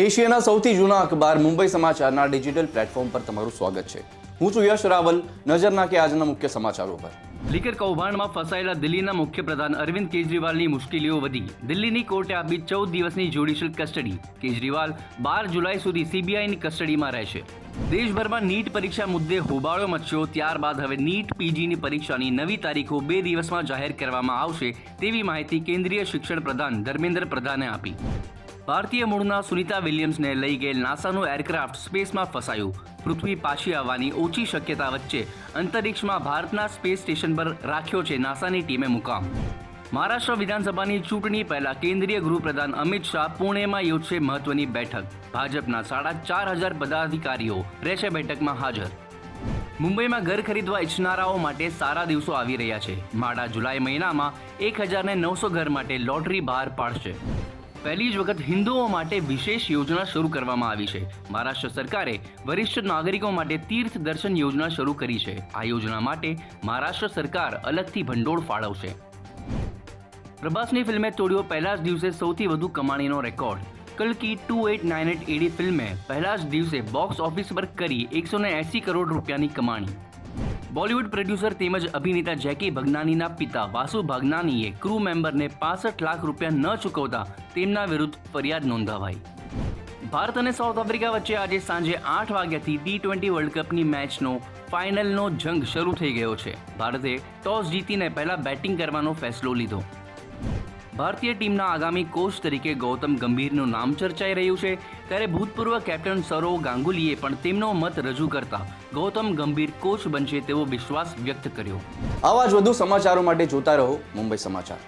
એશિયાના સૌથી જૂના અખબાર મુંબઈ સમાચારના ડિજિટલ પ્લેટફોર્મ પર તમારું સ્વાગત છે. હું છું યશ રાવલ. નજર નાખે આજના મુખ્ય સમાચારો પર. લીકર કૌભાંડમાં ફસાયેલા દિલ્હીના મુખ્યપ્રધાન અરવિંદ કેજરીવાલની મુશ્કેલીઓ વધી. દિલ્હીની કોર્ટે આપી ચૌદ દિવસની જ્યુડિશિયલ કસ્ટડી. કેજરીવાલ બાર જુલાઈ સુધી સીબીઆઈની કસ્ટડીમાં રહેશે. દેશભરમાં નીટ પરીક્ષા મુદ્દે હોબાળો મચ્યો, ત્યારબાદ હવે નીટ પીજીની પરીક્ષાની નવી તારીખો બે દિવસમાં જાહેર કરવામાં આવશે તેવી માહિતી કેન્દ્રીય શિક્ષણ પ્રધાન ધર્મેન્દ્ર પ્રધાને આપી. ભારતીય મૂળના સુનિતા વિલિયમ્સને લઈ ગયેલ નાસાનું એરક્રાફ્ટ સ્પેસમાં ફસાયું. પૃથ્વી પાછી આવવાની ઓછી શક્યતા વચ્ચે અંતરિક્ષમાં ભારતના સ્પેસ સ્ટેશન પર રાખ્યો છે નાસાની ટીમે મુકામ. મહારાષ્ટ્ર વિધાનસભાની ચૂંટણી પહેલા કેન્દ્રીય ગૃહપ્રધાન અમિત શાહ પુણેમાં યોજશે મહત્વની બેઠક. ભાજપના સાડા ચાર હજાર પદાધિકારીઓ રહેશે બેઠકમાં હાજર. મુંબઈમાં ઘર ખરીદવા ઈચ્છનારાઓ માટે સારા દિવસો આવી રહ્યા છે. માડા જુલાઈ મહિનામાં એક હજારને નવસો ઘર માટે લોટરી બહાર પાડશે. પહેલી જ વખત હિન્દુઓ માટે વિશેષ યોજના શરૂ કરવામાં આવી છે. મહારાષ્ટ્ર સરકારે વરિષ્ઠ નાગરિકો માટે તીર્થ દર્શન યોજના શરૂ કરી છે. આ યોજના માટે મહારાષ્ટ્ર સરકાર અલગથી ભંડોળ ફાળવશે. પ્રભાસની ફિલ્મે તોડ્યો પહેલા જ દિવસે સૌથી વધુ કમાણીનો record. કલકી two eight nine eight AD ફિલ્મે પહેલા જ દિવસે બોક્સ ઓફિસ પર કરી એકસો ને એંસી કરોડ રૂપિયાની કમાણી. બોલિવૂડ પ્રોડ્યુસર તેમજ અભિનેતા જેકી ભગનાનીના પિતા વાસુ ભાગનાનીએ ક્રૂ મેમ્બરને પાસઠ લાખ રૂપિયા ન ચૂકવતા તેમના વિરુદ્ધ ફરિયાદ નોંધાવાઈ. ભારત અને સાઉથ આફ્રિકા વચ્ચે આજે સાંજે આઠ વાગ્યાથી ટી ટ્વેન્ટી વર્લ્ડ કપની મેચનો ફાઇનલનો જંગ શરૂ થઈ ગયો છે. ભારતે ટોસ જીતીને પહેલા બેટિંગ કરવાનો ફેસલો લીધો. ભારતીય ટીમના આગામી કોચ તરીકે ગૌતમ ગંભીરનું નામ ચર્ચાઈ રહ્યું છે. ત્યારે ભૂતપૂર્વ કેપ્ટન સૌરવ ગાંગુલીએ પણ તેમનો મત રજૂ કરતા ગૌતમ ગંભીર કોચ બનશે તેવો વિશ્વાસ વ્યક્ત કર્યો. આવા જ વધુ સમાચારો માટે જોતા રહો મુંબઈ સમાચાર.